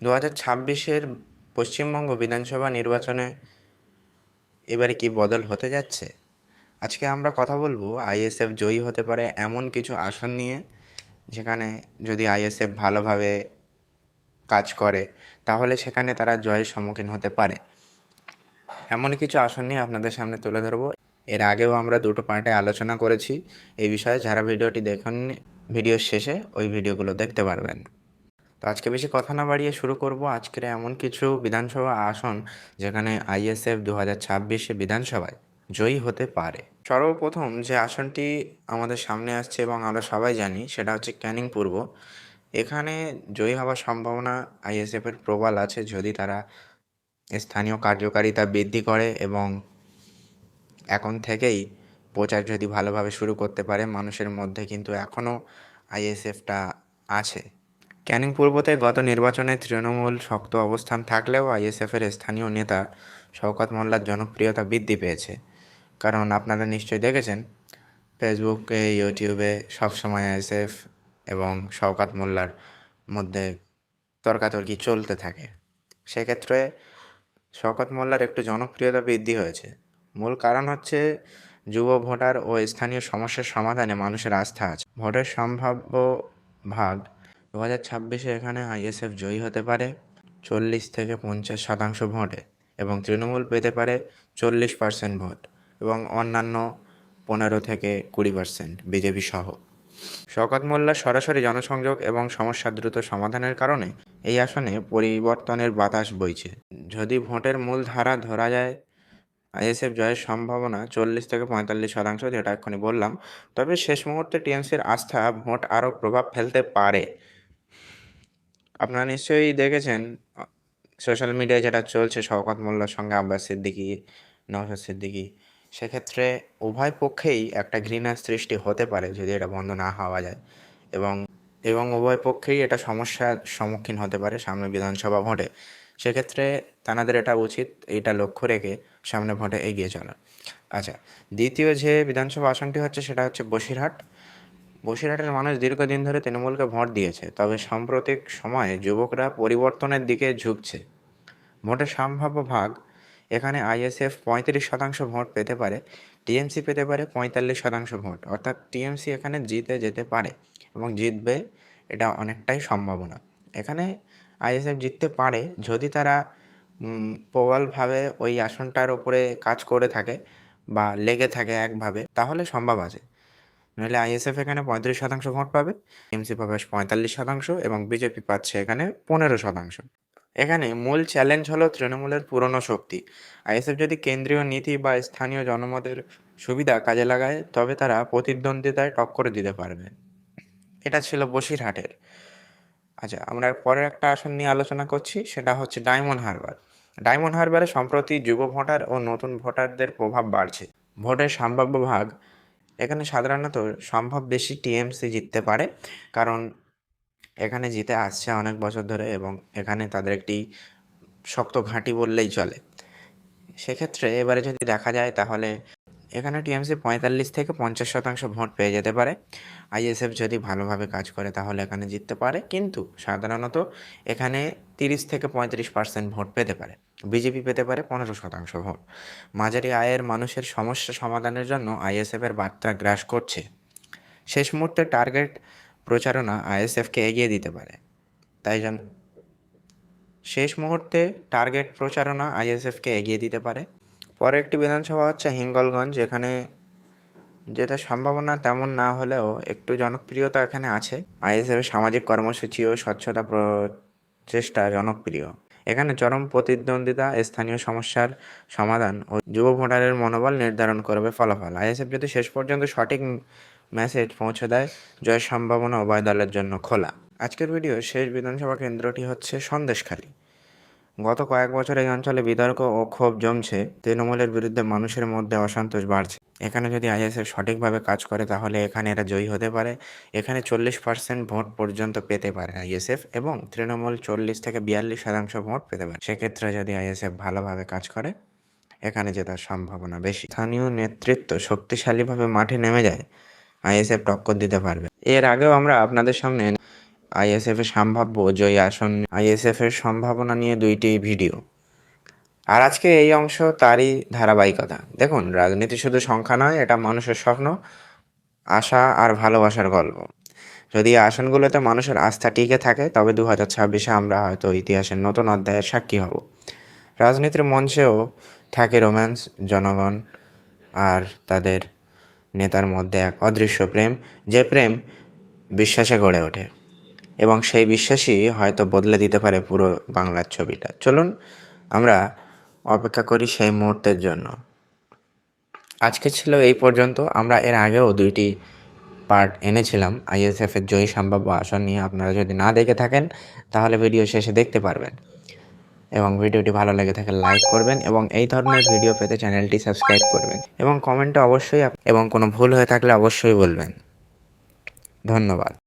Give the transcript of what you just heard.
দু হাজার ছাব্বিশের পশ্চিমবঙ্গ বিধানসভা নির্বাচনে এবারে কি বদল হতে যাচ্ছে? আজকে আমরা কথা বলব আইএসএফ জয়ী হতে পারে এমন কিছু আসন নিয়ে, যেখানে যদি আইএসএফ ভালোভাবে কাজ করে, তাহলে সেখানে তারা জয়ের সম্মুখীন হতে পারে। এমন কিছু আসন নিয়ে আপনাদের সামনে তুলে ধরবো। এর আগেও আমরা দুটো পার্টে আলোচনা করেছি। এই বিষয়ে যারা ভিডিওটি দেখেন ভিডিওর শেষে ওই ভিডিওগুলো দেখতে পারবেন। তো আজকে বেশি কথা না বাড়িয়ে শুরু করব। আজকের এমন কিছু বিধানসভা আসন যেখানে আইএসএফ দু হাজার ছাব্বিশে বিধানসভায় জয়ী হতে পারে। সর্বপ্রথম যে আসনটি আমাদের সামনে আসছে এবং আমরা সবাই জানি, সেটা হচ্ছে ক্যানিং পূর্ব। এখানে জয়ী হওয়ার সম্ভাবনা আইএসএফের প্রবল আছে, যদি তারা স্থানীয় কার্যকারিতা বৃদ্ধি করে এবং এখন থেকেই প্রচার যদি ভালোভাবে শুরু করতে পারে, মানুষের মধ্যে কিন্তু এখনও আইএসএফটা আছে। ক্যানিং পূর্বতে গত নির্বাচনে তৃণমূল শক্ত অবস্থান থাকলেও আইএসএফের স্থানীয় নেতা শওকত মোল্লার জনপ্রিয়তা বৃদ্ধি পেয়েছে। কারণ আপনারা নিশ্চয়ই দেখেছেন ফেসবুকে ইউটিউবে সবসময় আইএসএফ এবং শওকাত মোল্লার মধ্যে তর্কাতর্কি চলতে থাকে। সেক্ষেত্রে শওকত মোল্লার একটু জনপ্রিয়তা বৃদ্ধি হয়েছে। মূল কারণ হচ্ছে যুব ভোটার ও স্থানীয় সমস্যার সমাধানে মানুষের আস্থা আছে। ভোটের সম্ভাব্য ভাগ দু হাজার ছাব্বিশে এখানে আইএসএফ জয়ী হতে পারে চল্লিশ থেকে পঞ্চাশ শতাংশ ভোটে এবং তৃণমূল পেতে পারে চল্লিশ পার্সেন্ট ভোট এবং অন্যান্য পনেরো থেকে কুড়ি পার্সেন্ট বিজেপি সহ। শওকত মোল্লার সরাসরি জনসংযোগ এবং সমস্যা দ্রুত সমাধানের কারণে এই আসনে পরিবর্তনের বাতাস বইছে। যদি ভোটের মূল ধারা ধরা যায়, আইএসএফ জয়ের সম্ভাবনা চল্লিশ থেকে পঁয়তাল্লিশ শতাংশ যেটা এক্ষুনি বললাম, তবে শেষ মুহূর্তে টিএমসির আস্থা ভোট আরও প্রভাব ফেলতে পারে। আপনারা নিশ্চয়ই দেখেছেন সোশ্যাল মিডিয়ায় যেটা চলছে, শওকত মোল্লার সঙ্গে আব্বাস সিদ্দিকি, নওশাদ সিদ্দিকি, সেক্ষেত্রে উভয় পক্ষেই একটা ঘৃণার সৃষ্টি হতে পারে যদি এটা বন্ধ না হওয়া যায়। এবং এবং উভয় পক্ষেই এটা সমস্যার সম্মুখীন হতে পারে সামনে বিধানসভা ভোটে। সেক্ষেত্রে তানাদের এটা উচিত, এটা লক্ষ্য রেখে সামনে ভোটে এগিয়ে চলা আচ্ছা দ্বিতীয় যে বিধানসভা আসনটি হচ্ছে, সেটা হচ্ছে বসিরহাট। বসিরহাটের মানুষ দীর্ঘদিন ধরে তৃণমূলকে ভোট দিয়েছে, তবে সাম্প্রতিক সময়ে যুবকরা পরিবর্তনের দিকে ঝুঁকছে। ভোটের সম্ভাব্য ভাগ এখানে আইএসএফ পঁয়ত্রিশ শতাংশ ভোট পেতে পারে, টিএমসি পেতে পারে পঁয়তাল্লিশ শতাংশ ভোট। অর্থাৎ টিএমসি এখানে জিতে যেতে পারে এবং জিতবে এটা অনেকটাই সম্ভাবনা। এখানে আইএসএফ জিততে পারে যদি তারা প্রবলভাবে ওই আসনটার ওপরে কাজ করে থাকে বা লেগে থাকে একভাবে, তাহলে সম্ভব আছে। নইলে আইএসএফ এখানে পঁয়ত্রিশ শতাংশ ভোট পাবে টিএমসি পাবে পঁয়তাল্লিশ শতাংশ এবং বিজেপি পাচ্ছে এখানে পনেরো শতাংশ। এখানে মূল চ্যালেঞ্জ হলো তৃণমূলের পুরনো শক্তি। আইএসএফ যদি কেন্দ্রীয় নীতি বা স্থানীয় জনমতের সুবিধা কাজে লাগায়, তবে তারা প্রতিদ্বন্দ্বিতায় টক্কর দিতে পারবে। এটা ছিল বসিরহাটের। আচ্ছা আমরা পরের একটা আসন নিয়ে আলোচনা করছি, সেটা হচ্ছে ডায়মন্ড হারবার। ডায়মন্ড হারবারে সম্প্রতি যুব ভোটার ও নতুন ভোটারদের প্রভাব বাড়ছে। ভোটের সম্ভাব্য ভাগ এখানে সাধারণত সম্ভব বেশি টিএমসি জিততে পারে, কারণ এখানে জিতে আসছে অনেক বছর ধরে এবং এখানে তাদের একটি শক্ত ঘাঁটি বললেই চলে। সেক্ষেত্রে এবারে যদি দেখা যায় তাহলে এখানে টিএমসি পঁয়তাল্লিশ থেকে পঞ্চাশ শতাংশ ভোট পেয়ে যেতে পারে। আইএসএফ যদি ভালোভাবে কাজ করে তাহলে এখানে জিততে পারে, কিন্তু সাধারণত এখানে তিরিশ থেকে পঁয়ত্রিশ পার্সেন্ট ভোট পেতে পারে। বিজেপি পেতে পারে পনেরো শতাংশ ভোট। মাঝারি আয়ের মানুষের সমস্যা সমাধানের জন্য আইএসএফের বার্তা গ্রাস করছে। শেষ মুহূর্তে টার্গেট প্রচারণা আইএসএফকে এগিয়ে দিতে পারে। তাই জন্য শেষ মুহূর্তে টার্গেট প্রচারণা আইএসএফকে এগিয়ে দিতে পারে। পরে একটি বিধানসভা হচ্ছে হিঙ্গলগঞ্জ, যেখানে যেটা সম্ভাবনা তেমন না হলেও একটু জনপ্রিয়তা এখানে আছে। আইএসএফের সামাজিক কর্মসূচি ও স্বচ্ছতা প্রচেষ্টা জনপ্রিয়। এখানে চরম প্রতিদ্বন্দ্বিতা, স্থানীয় সমস্যার সমাধান ও যুব ভোটারের মনোবল নির্ধারণ করবে ফলাফল। আইএসএফ যদি শেষ পর্যন্ত সঠিক মেসেজ পৌঁছে দেয়, জয়ের সম্ভাবনা উভয় দলের জন্য খোলা। আজকের ভিডিও শেষ বিধানসভা কেন্দ্রটি হচ্ছে সন্দেশখালী। গত কয়েক বছর এই অঞ্চলে বিতর্ক ও ক্ষোভ জমছে, তৃণমূলের বিরুদ্ধে মানুষের মধ্যে অসন্তোষ বাড়ছে। এখানে যদি আইএসএফ সঠিকভাবে কাজ করে, তাহলে এখানে এরা জয়ী হতে পারে। এখানে চল্লিশ পার্সেন্ট ভোট পর্যন্ত পেতে পারে আইএসএফ এবং তৃণমূল চল্লিশ থেকে বিয়াল্লিশ শতাংশ ভোট পেতে পারে। সেক্ষেত্রে যদি আইএসএফ ভালোভাবে কাজ করে, এখানে জেতার সম্ভাবনা বেশি। স্থানীয় নেতৃত্ব শক্তিশালীভাবে মাঠে নেমে যায়, আইএসএফ টক্কর দিতে পারবে। এর আগেও আমরা আপনাদের সামনে আইএসএফ এর সম্ভাব্য জয়ী আসন, আইএসএফ এর সম্ভাবনা নিয়ে দুইটি ভিডিও। আর আজকে এই অংশ তারই ধারাবাহিকতা। দেখুন, রাজনীতি শুধু সংখ্যা নয়, এটা মানুষের স্বপ্ন, আশা আর ভালোবাসার গল্প। যদি আসনগুলোতে মানুষের আস্থা টিকে থাকে, তবে দু হাজার ছাব্বিশে আমরা হয়তো ইতিহাসের নতুন অধ্যায়ের সাক্ষী হব। রাজনীতির মঞ্চেও থাকে রোম্যান্স, জনগণ আর তাদের নেতার মধ্যে এক অদৃশ্য প্রেম, যে প্রেম বিশ্বাসে গড়ে ওঠে। এবং সেই বিশ্বাসই হয়তো বদলে দিতে পারে পুরো বাংলার ছবিটা। চলুন আমরা অপেক্ষা করি সেই মুহূর্তের জন্য। আজকে ছিল এই পর্যন্ত। আমরা এর আগেও দুইটি পার্ট এনেছিলাম। আইএসএফ এর জয়ী সম্ভাব্য আসন নিয়ে। আপনারা যদি না দেখে থাকেন, তাহলে ভিডিও শেষে দেখতে পারবেন। এবং ভিডিওটি ভালো লেগে থাকে লাইক করবেন এবং এই ধরনের ভিডিও পেতে চ্যানেলটি সাবস্ক্রাইব করবেন। এবং কমেন্টে অবশ্যই এবং কোনো ভুল হয়ে থাকলে অবশ্যই বলবেন। ধন্যবাদ।